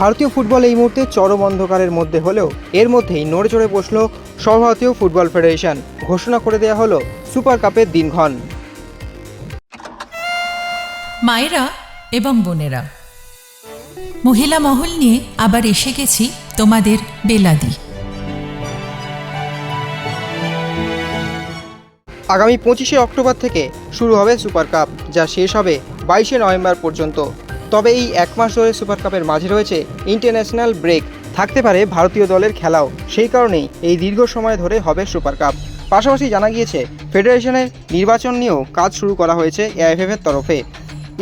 ভারতীয় ফুটবল এই মুহূর্তে চরম অন্ধকারের মধ্যে হলেও এর মধ্যেই নড়ে চড়ে বসল সর্বভারতীয় ফুটবল ফেডারেশন। ঘোষণা করে দেওয়া হলো সুপার কাপের দিনক্ষণ। মায়েরা এবং বোনেরা মহিলা মহল নিয়ে আবার এসে গেছি তোমাদের বেলাদি। আগামী পঁচিশে অক্টোবর থেকে শুরু হবে সুপার কাপ যা শেষ হবে বাইশে নভেম্বর পর্যন্ত। তবে এই এক মাস ধরে সুপার কাপের মাঝে রয়েছে ইন্টারন্যাশনাল ব্রেক। থাকতে পারে ভারতীয় দলের খেলাও। সেই কারণেই এই দীর্ঘ সময় ধরে হবে সুপার কাপ। পাশাপাশি জানা গিয়েছে, ফেডারেশনের নির্বাচন নিয়েও কাজ শুরু করা হয়েছে এআইএফএফ এর তরফে।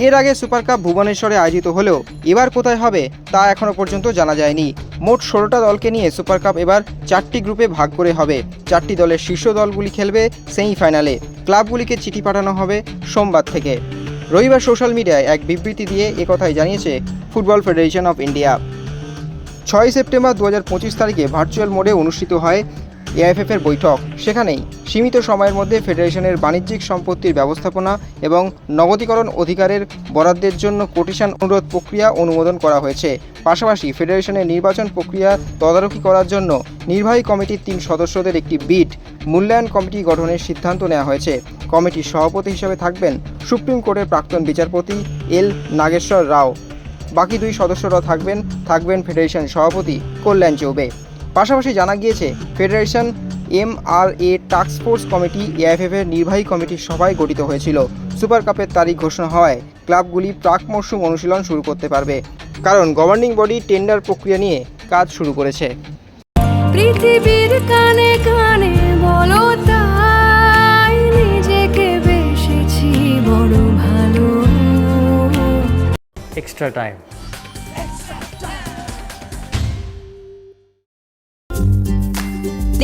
এর আগে সুপার কাপ ভুবনেশ্বরে আয়োজিত হলেও এবার কোথায় হবে তা এখনও পর্যন্ত জানা যায়নি। মোট ষোলোটা দলকে নিয়ে সুপার কাপ এবার চারটি গ্রুপে ভাগ করে হবে। চারটি দলের শীর্ষ দলগুলি খেলবে সেমিফাইনালে। ক্লাবগুলিকে চিঠি পাঠানো হবে সোমবার থেকে। রবিবার সোশ্যাল মিডিয়ায় এক বিবৃতি দিয়ে একথাই জানিয়েছে ফুটবল ফেডারেশন অফ ইন্ডিয়া। ছয় সেপ্টেম্বর দু হাজার পঁচিশ তারিখে ভার্চুয়াল মোডে অনুষ্ঠিত হয় এআইএফএফ এর বৈঠক। সেখানেই সীমিত সময়ের মধ্যে ফেডারেশনের বাণিজ্যিক সম্পত্তির ব্যবস্থাপনা এবং নগদীকরণ অধিকারের বরাদ্দের জন্য কোটেশন অনুরোধ প্রক্রিয়া অনুমোদন করা হয়েছে। পাশাপাশি ফেডারেশনের নির্বাচন প্রক্রিয়া তদারকি করার জন্য নির্বাহী কমিটির তিন সদস্যদের একটি বিট মূল্যায়ন কমিটি গঠনের সিদ্ধান্ত নেওয়া হয়েছে। কমিটির সভাপতি হিসেবে থাকবেন সুপ্রিম কোর্টের প্রাক্তন বিচারপতি এল নাগেশ্বর রাও। বাকি দুই সদস্যরা থাকবেন থাকবেন ফেডারেশন সভাপতি কল্যাণ চৌবে। পাশাপাশি জানা গিয়েছে, federation M R A task force committee AIFF এর নির্বাহী কমিটির সভায় গঠিত হয়েছিল। সুপার কাপের তারিখ ঘোষণা হওয়ায় ক্লাবগুলি প্রাক মরশুম অনুশীলন শুরু করতে পারবে কারণ গভর্নিং বডি টেন্ডার প্রক্রিয়া নিয়ে কাজ শুরু করেছে পৃথিবীর কানে কানে বলো তাই নিজেকে বেসেছি বড় ভালো এক্সট্রা time.